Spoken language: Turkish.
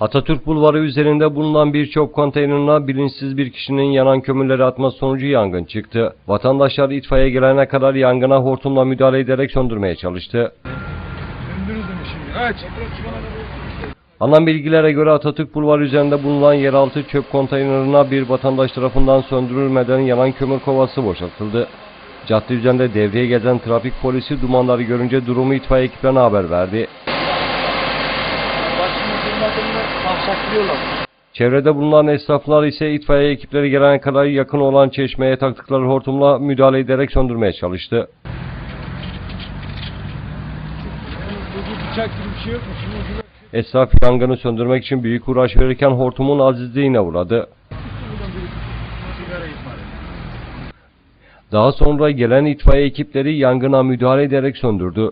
Atatürk Bulvarı üzerinde bulunan birçok konteynerına bilinçsiz bir kişinin yanan kömürleri atması sonucu yangın çıktı. Vatandaşlar itfaiye gelene kadar yangına hortumla müdahale ederek söndürmeye çalıştı. Aç. Alınan bilgilere göre Atatürk Bulvarı üzerinde bulunan yeraltı çöp konteynerına bir vatandaş tarafından söndürülmeden yanan kömür kovası boşaltıldı. Cadde üzerinde devreye gezen trafik polisi dumanları görünce durumu itfaiye ekiplerine haber verdi. Çevrede bulunan esnaflar ise itfaiye ekipleri gelene kadar yakın olan çeşmeye taktıkları hortumla müdahale ederek söndürmeye çalıştı. Esnaf yangını söndürmek için büyük uğraş verirken hortumun azizliğine uğradı. Daha sonra gelen itfaiye ekipleri yangına müdahale ederek söndürdü.